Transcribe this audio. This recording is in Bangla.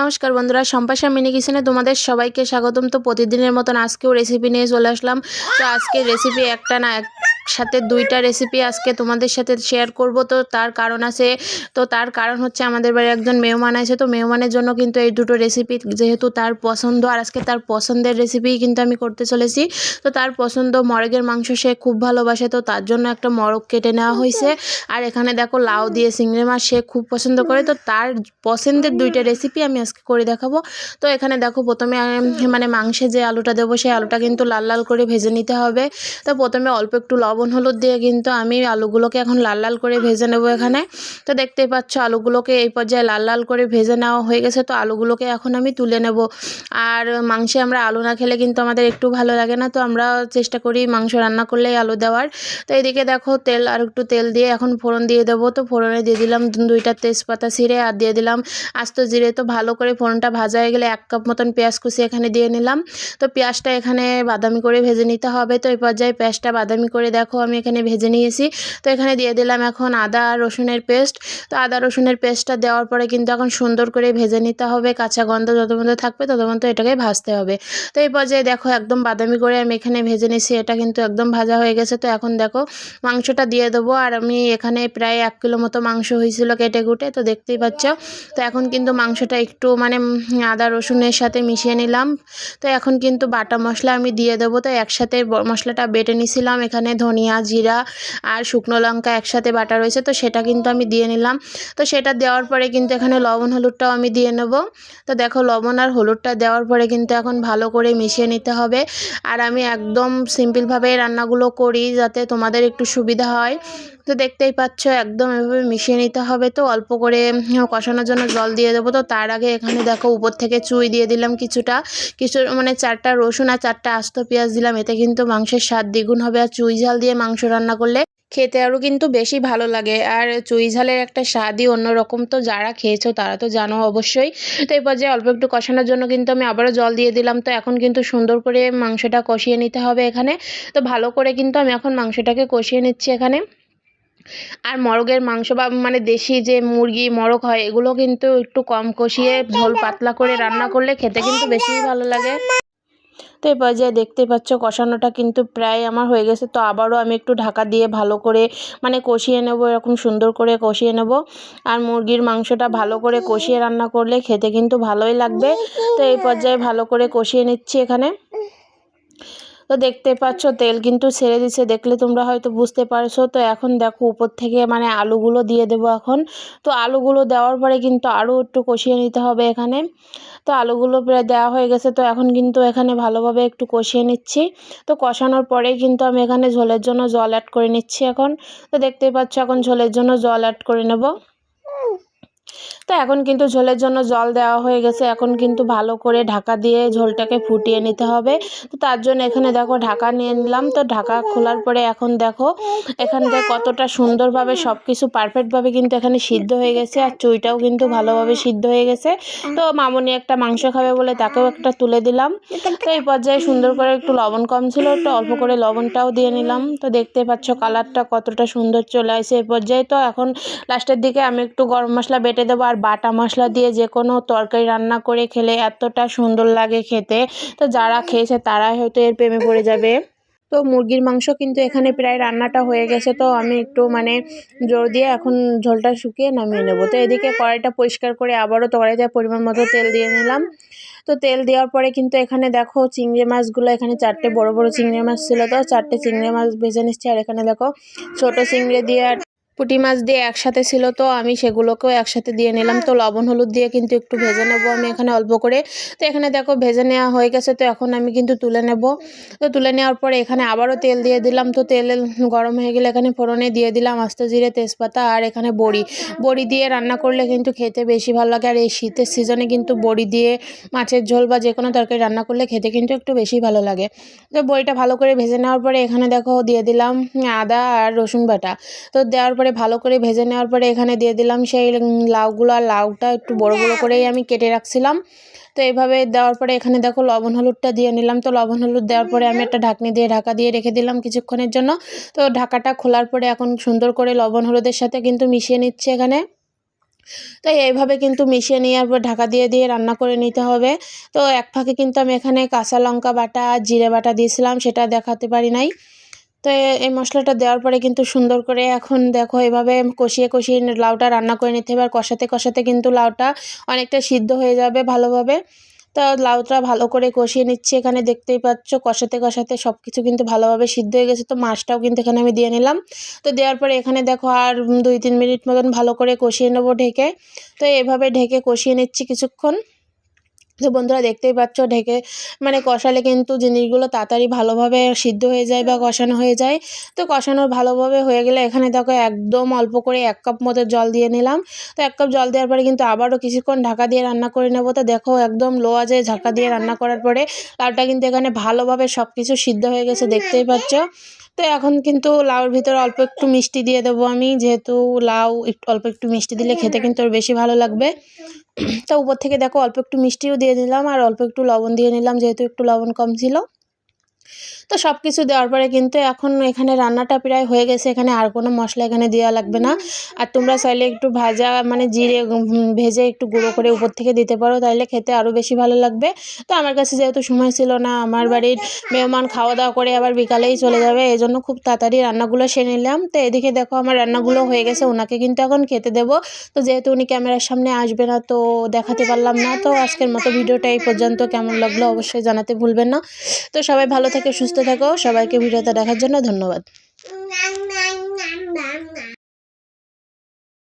নমস্কার বন্ধুরা সম্পাশা মিনি কিচেনে তোমাদের সবাইকে স্বাগতম। তো প্রতিদিনের মতন আজকেও রেসিপি নিয়ে চলে আসলাম। তো আজকে রেসিপি একটা না একসাথে দুইটা রেসিপি আজকে তোমাদের সাথে শেয়ার করব। তো তার কারণ আছে, তো তার কারণ হচ্ছে আমাদের বাড়ি একজন মেহমান আছে তো মেহমানের জন্য কিন্তু এই দুটো রেসিপি যেহেতু তার পছন্দ, আর আজকে তার পছন্দের রেসিপি কিন্তু আমি করতে চলেছি। তো তার পছন্দ মরগের মাংস সে খুব ভালোবাসে, তো তার জন্য একটা মরগ কেটে নেওয়া হয়েছে আর এখানে দেখো লাউ দিয়ে চিংড়ি মাছ সে খুব পছন্দ করে। তো তার পছন্দের দুইটা রেসিপি আমি আজকে করে দেখাবো। তো এখানে দেখো প্রথমে মানে মাংসে যে আলুটা দেবো, সেই আলুটা কিন্তু লাল লাল করে ভেজে নিতে হবে। তো প্রথমে অল্প একটু লবণ হলুদ দিয়ে কিন্তু আমি আলুগুলোকে এখন লাল লাল করে ভেজে নেব এখানে। তো দেখতেই পাচ্ছ আলুগুলোকে এই পর্যায়ে লাল লাল করে ভেজে নেওয়া হয়ে গেছে, তো আলুগুলোকে এখন আমি তুলে নেব। আর মাংসে আমরা আলু না খেলে কিন্তু আমাদের একটু ভালো লাগে না, তো আমরা চেষ্টা করি মাংস রান্না করলেই আলু দেওয়ার। তো এদিকে দেখো তেল, আর একটু তেল দিয়ে এখন ফোড়ন দিয়ে দেবো। তো ফোড়নে দিয়ে দিলাম দুইটা তেজপাতা ছিঁড়ে, আর দিয়ে দিলাম আস্ত জিরে। তো ভালো করে ফোড়নটা ভাজা হয়ে গেলে এক কাপ মতন পেঁয়াজ কুচি এখানে দিয়ে নিলাম। তো পেঁয়াজটা এখানে বাদামি করে ভেজে নিতে হবে। তো এই পর্যায়ে পেঁয়াজটা বাদামি করে দেখো আমি এখানে ভেজে নিয়েছি। তো এখানে দিয়ে দিলাম এখন আদা আর রসুনের পেস্ট। তো আদা রসুনের পেস্টটা দেওয়ার পরে কিন্তু এখন সুন্দর করে ভেজে নিতে হবে। কাঁচা গন্ধ যত মধ্যে থাকবে তত মধ্যে এটাকে ভাজতে হবে। তো এই পর্যায়ে দেখো একদম বাদামি করে আমি এখানে ভেজে নিয়েছি। এটা কিন্তু একদম ভাজা হয়ে গেছে। তো এখন দেখো মাংসটা দিয়ে দেবো। আর আমি এখানে প্রায় এক কিলো মতো মাংস হয়েছিল কেটে কুটে। তো দেখতেই পাচ্ছ। তো এখন কিন্তু মাংসটা একটু মানে আদা রসুনের সাথে মিশিয়ে নিলাম। তো এখন কিন্তু বাটা মশলা আমি দিয়ে দেবো। তো একসাথে মশলাটা বেটে নিছিলাম। এখানে ধনিয়া, জিরা আর শুকনো লঙ্কা একসাথে বাটা রয়েছে, তো সেটা কিন্তু আমি দিয়ে নিলাম। তো সেটা দেওয়ার পরে কিন্তু এখানে লবণ হলুদটাও আমি দিয়ে নেব। তো দেখো লবণ আর হলুদটা দেওয়ার পরে কিন্তু এখন ভালো করে মিশিয়ে নিতে হবে। আর আমি একদম সিম্পলভাবে রান্নাগুলো করি যাতে তোমাদের একটু সুবিধা হয়। তো দেখতেই পাচ্ছ, একদম এভাবে মিশিয়ে নিতে হবে তো। অল্প করে কষানোর জন্য জল দিয়ে দেবো তো। তার আগে এখানে দেখো, উপর থেকে চুই দিয়ে দিলাম কিছুটা। কিছু মানে চারটা রসুন আর চারটা আস্ত পেঁয়াজ দিলাম। এতে কিন্তু মাংসের স্বাদ দ্বিগুণ হবে। আর চুই ঝাল দিয়ে মাংস রান্না করলে খেতে আরও কিন্তু বেশি ভালো লাগে। আর চুই ঝালের একটা স্বাদই অন্যরকম তো। যারা খেয়েছো তারা তো জানো অবশ্যই। তো এই পর্যায়ে অল্প একটু কষানোর জন্য কিন্তু আমি আবারও জল দিয়ে দিলাম তো। এখন কিন্তু সুন্দর করে মাংসটা কষিয়ে নিতে হবে এখানে। তো ভালো করে কিন্তু আমি এখন মাংসটাকে কষিয়ে নিচ্ছি এখানে। আর মরগের মাংস বা মানে দেশি যে মুরগি, মরগ হয়, এগুলো কিন্তু একটু কম কষিয়ে ঝোল পাতলা করে রান্না করলে খেতে কিন্তু বেশিই ভালো লাগে। তো এই পর্যায়ে দেখতে পাচ্ছ কষানোটা কিন্তু প্রায় আমার হয়ে গেছে। তো আবারও আমি একটু ঢাকা দিয়ে ভালো করে মানে কষিয়ে নেব, এরকম সুন্দর করে কষিয়ে নেব। আর মুরগির মাংসটা ভালো করে কষিয়ে রান্না করলে খেতে কিন্তু ভালোই লাগবে। তো এই পর্যায়ে ভালো করে কষিয়ে নিচ্ছি এখানে। তো দেখতে পাচ্ছ, তেল কিন্তু ছেড়ে দিচ্ছে দেখলে তোমরা হয়তো বুঝতে পারছ। তো এখন দেখো, উপর থেকে মানে আলুগুলো দিয়ে দেবো এখন। তো আলুগুলো দেওয়ার পরে কিন্তু আরও একটু কষিয়ে নিতে হবে এখানে। তো আলুগুলো প্রায় দেওয়া হয়ে গেছে। তো এখন কিন্তু এখানে ভালোভাবে একটু কষিয়ে নিচ্ছি। তো কষানোর পরেই কিন্তু আমি এখানে ঝোলের জন্য জল অ্যাড করে নিচ্ছি এখন। তো দেখতেই পাচ্ছ, এখন ঝোলের জন্য জল অ্যাড করে নেব। তো এখন কিন্তু ঝোলের জন্য জল দেওয়া হয়ে গেছে। এখন কিন্তু ভালো করে ঢাকা দিয়ে ঝোলটাকে ফুটিয়ে নিতে হবে। তো তার জন্য এখানে দেখো ঢাকা নিয়ে নিলাম। তো ঢাকা খোলার পরে এখন দেখো এখান থেকে কতটা সুন্দরভাবে সব কিছু পারফেক্টভাবে কিন্তু এখানে সিদ্ধ হয়ে গেছে। আর চুইটাও কিন্তু ভালোভাবে সিদ্ধ হয়ে গেছে। তো মামনি একটা মাংস খাবে বলে তাকেও একটা তুলে দিলাম। তো এই পর্যায়ে সুন্দর করে একটু লবণ কম ছিল। একটু অল্প করে লবণটাও দিয়ে নিলাম। তো দেখতে পাচ্ছ কালারটা কতটা সুন্দর চলে আসে এই পর্যায়ে। তো এখন লাস্টের দিকে আমি একটু গরম মশলা বেটে দেবো আর বাটা মশলা দিয়ে যে কোনো তরকারি রান্না করে খেলে এতটা সুন্দর লাগে খেতে। তো যারা খেয়েছে তারাই হয়তো এর প্রেমে পড়ে যাবে। তো মুরগির মাংস কিন্তু এখানে প্রায় রান্নাটা হয়ে গেছে, তো আমি একটু মানে জোর দিয়ে এখন ঝোলটা শুকিয়ে নামিয়ে নেব। তো এদিকে কড়াইটা পরিষ্কার করে আবারও তরকারিতে পরিমাণ মতো তেল দিয়ে নিলাম। তো তেল দেওয়ার পরে কিন্তু এখানে দেখো চিংড়ি মাছগুলো, এখানে চারটে বড় বড় চিংড়ি মাছ ছিল, তো চারটে চিংড়ি মাছ ভেজে নিচ্ছি। আর এখানে দেখো ছোটো চিংড়ি দিয়ে পুঁটি মাছ দিয়ে একসাথে ছিল তো, আমি সেগুলোকেও একসাথে দিয়ে নিলাম। তো লবণ, হলুদ দিয়ে কিন্তু একটু ভেজে নেব আমি এখানে অল্প করে। তো এখানে দেখো ভেজে নেওয়া হয়ে গেছে, তো এখন আমি কিন্তু তুলে নেব। তো তুলে নেওয়ার পরে এখানে আবারও তেল দিয়ে দিলাম। তো তেল গরম হয়ে গেলে এখানে ফোড়নে দিয়ে দিলাম আস্তে জিরে, তেজপাতা আর এখানে বড়ি। বড়ি দিয়ে রান্না করলে কিন্তু খেতে বেশি ভালো লাগে। আর এই শীতের সিজনে কিন্তু বড়ি দিয়ে মাছের ঝোল বা যে কোনো তরকারি রান্না করলে খেতে কিন্তু একটু বেশি ভালো লাগে। তো বড়িটা ভালো করে ভেজে নেওয়ার পরে এখানে দেখো দিয়ে দিলাম আদা আর রসুন বাটা। তো দেওয়ার পরে ভালো করে ভেজে নেওয়ার পরে এখানে দিয়ে দিলাম সেই লাউগুলো আর লাউটা একটু বড় বড় করেই আমি কেটে রাখছিলাম। তো এইভাবে দেওয়ার পরে এখানে দেখো লবণ হলুদটা দিয়ে নিলাম। তো লবণ হলুদ দেওয়ার পরে আমি একটা ঢাকনি দিয়ে ঢাকা দিয়ে রেখে দিলাম কিছুক্ষণের জন্য। তো ঢাকাটা খোলার পরে এখন সুন্দর করে লবণ হলুদের সাথে কিন্তু মিশিয়ে নিচ্ছে এখানে। তো এইভাবে কিন্তু মিশিয়ে নেওয়ার পর ঢাকা দিয়ে দিয়ে রান্না করে নিতে হবে। তো এক ফাঁকে কিন্তু আমি এখানে কাঁচা লঙ্কা বাটা জিরে বাটা দিয়েছিলাম সেটা দেখাতে পারি নাই। তো এই মশলাটা দেওয়ার পরে কিন্তু সুন্দর করে এখন দেখো এভাবে কষিয়ে কষিয়ে লাউটা রান্না করে নিতে হবে। আর কষাতে কষাতে কিন্তু লাউটা অনেকটা সিদ্ধ হয়ে যাবে ভালোভাবে। তো লাউটা ভালো করে কষিয়ে নিচ্ছি এখানে দেখতেই পাচ্ছ। কষাতে কষাতে সব কিছু কিন্তু ভালোভাবে সিদ্ধ হয়ে গেছে। তো মাছটাও কিন্তু এখানে আমি দিয়ে নিলাম। তো দেওয়ার পরে এখানে দেখো আর দুই তিন মিনিট মতন ভালো করে কষিয়ে নেব ঢেকে। তো এভাবে ঢেকে কষিয়ে নিচ্ছি কিছুক্ষণ। তো বন্ধুরা দেখতেই পাচ্ছ ঢেকে মানে কষালে কিন্তু জিনিসগুলো তাড়াতাড়ি ভালোভাবে সিদ্ধ হয়ে যায় বা কষানো হয়ে যায়। তো কষানো ভালোভাবে হয়ে গেলে এখানে দেখো একদম অল্প করে এক কাপ মতো জল দিয়ে নিলাম। তো এক কাপ জল দেওয়ার পরে কিন্তু আবারও কিছুক্ষণ ঢাকা দিয়ে রান্না করে নেব। তো দেখো একদম লো আজে ঢাকা দিয়ে রান্না করার পরে লাউটা কিন্তু এখানে ভালোভাবে সব কিছু সিদ্ধ হয়ে গেছে, দেখতেই পাচ্ছ। তো এখন কিন্তু লাউর ভিতরে অল্প একটু মিষ্টি দিয়ে দেবো আমি। যেহেতু লাউ একটু, অল্প একটু মিষ্টি দিলে খেতে কিন্তু ওর বেশি ভালো লাগবে। তো উপর থেকে দেখো অল্প একটু মিষ্টিও দিয়ে দিলাম আর অল্প একটু লবণ দিয়ে নিলাম, যেহেতু একটু লবণ কম ছিল। তো সব কিছু দেওয়ার পরে কিন্তু এখন এখানে রান্নাটা প্রায় হয়ে গেছে। এখানে আর কোনো মশলা এখানে দেওয়া লাগবে না। আর তোমরা চাইলে একটু ভাজা মানে জিরে ভেজে একটু গুঁড়ো করে উপর থেকে দিতে পারো, তাইলে খেতে আরও বেশি ভালো লাগবে। তো আমার কাছে যেহেতু সময় ছিল না, আমার বাড়ির মেহমান খাওয়া দাওয়া করে আবার বিকালেই চলে যাবে এই জন্য খুব তাড়াতাড়ি রান্নাগুলো সেরে নিলাম। তো এদিকে দেখো আমার রান্নাগুলো হয়ে গেছে, ওনাকে কিন্তু এখন খেতে দেবো। তো যেহেতু উনি ক্যামেরার সামনে আসবে না, তো দেখাতে পারলাম না। তো আজকের মতো ভিডিওটা এই পর্যন্ত। কেমন লাগল অবশ্যই জানাতে ভুলবেন না। তো সবাই ভালো থেকে সুস্থ থাকো। সবাইকে ভিডিওটা দেখার জন্য ধন্যবাদ।